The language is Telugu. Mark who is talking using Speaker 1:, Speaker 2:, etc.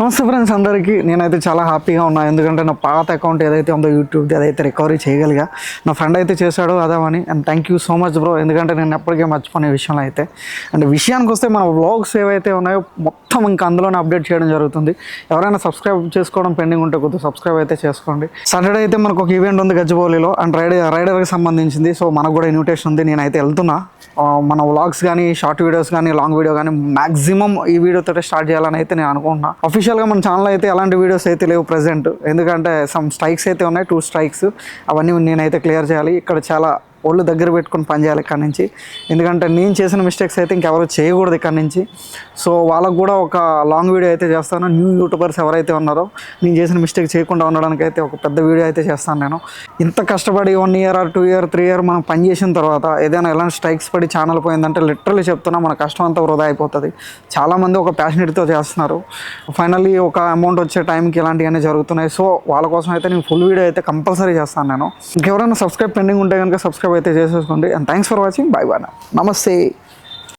Speaker 1: నమస్తే ఫ్రెండ్స్ అందరికీ. నేనైతే చాలా హ్యాపీగా ఉన్నా. ఎందుకంటే నా పాత అకౌంట్ ఏదైతే ఉందో యూట్యూబ్ది అదైతే రికవరీ చేయగలిగా. నా ఫ్రెండ్ అయితే చేశాడు అదామని. And thank you so much bro ఎందుకంటే నేను ఎప్పటికీ మర్చిపోయిన విషయంలో అయితే. అండ్ విషయానికి వస్తే మన వ్లాగ్స్ ఏవైతే ఉన్నాయో మొత్తం ఇంకా అందులోనే అప్డేట్ చేయడం జరుగుతుంది. ఎవరైనా సబ్స్క్రైబ్ చేసుకోవడం పెండింగ్ ఉంటే కొద్దిగా సబ్స్క్రైబ్ అయితే చేసుకోండి. సాటర్డే అయితే మనకు ఒక ఈవెంట్ ఉంది గజ్జబౌలిలో. అండ్ రైడర్ రైడర్కి సంబంధించింది. సో మనకు కూడా ఇన్విటేషన్ ఉంది. నేనైతే వెళ్తున్నా. మన వ్లాగ్స్ కానీ షార్ట్ వీడియోస్ కానీ లాంగ్ వీడియో కానీ మ్యాక్సిమం ఈ వీడియోతో స్టార్ట్ చేయాలని అయితే నేను అనుకుంటున్నాను అఫీషియల్గా మన ఛానల్ అయితే ఎలాంటి వీడియోస్ అయితే లేవు ప్రజెంట్ ఎందుకంటే సమ్ స్ట్రైక్స్ అయితే ఉన్నాయి టూ స్ట్రైక్స్ అవన్నీ నేనైతే క్లియర్ చేయాలి. ఇక్కడ చాలా ఒళ్ళు దగ్గర పెట్టుకొని పని చేయాలి ఇక్కడ నుంచి. ఎందుకంటే నేను చేసిన మిస్టేక్స్ అయితే ఇంకెవరు చేయకూడదు ఇక్కడ నుంచి. సో వాళ్ళకు కూడా ఒక లాంగ్ వీడియో అయితే చేస్తాను. న్యూ యూట్యూబర్స్ ఎవరైతే ఉన్నారో నేను చేసిన మిస్టేక్ చేయకుండా ఉండడానికి అయితే ఒక పెద్ద వీడియో అయితే చేస్తాను నేను. ఇంత కష్టపడి one year or two year three year మనం పని చేసిన తర్వాత ఏదైనా ఎలాంటి స్ట్రైక్స్ పడి ఛానల్ పోయిందంటే లిటరలీ చెప్తున్నా మన కష్టం అంతా వృధా అయిపోతుంది. చాలామంది ఒక ప్యాషనెట్తో చేస్తున్నారు. ఫైనల్లీ ఒక అమౌంట్ వచ్చే టైంకి ఇలాంటివన్నీ జరుగుతున్నాయి. సో వాళ్ళ కోసం అయితే నేను ఫుల్ వీడియో అయితే కంపల్సరీ చేస్తాను నేను. ఇంకెవరైనా సబ్స్క్రైబ్ పెండింగ్ ఉంటే కనుక సబ్స్క్రైబ్ అయితే చేసేసుకోండి. And thanks for watching bye bye నమస్తే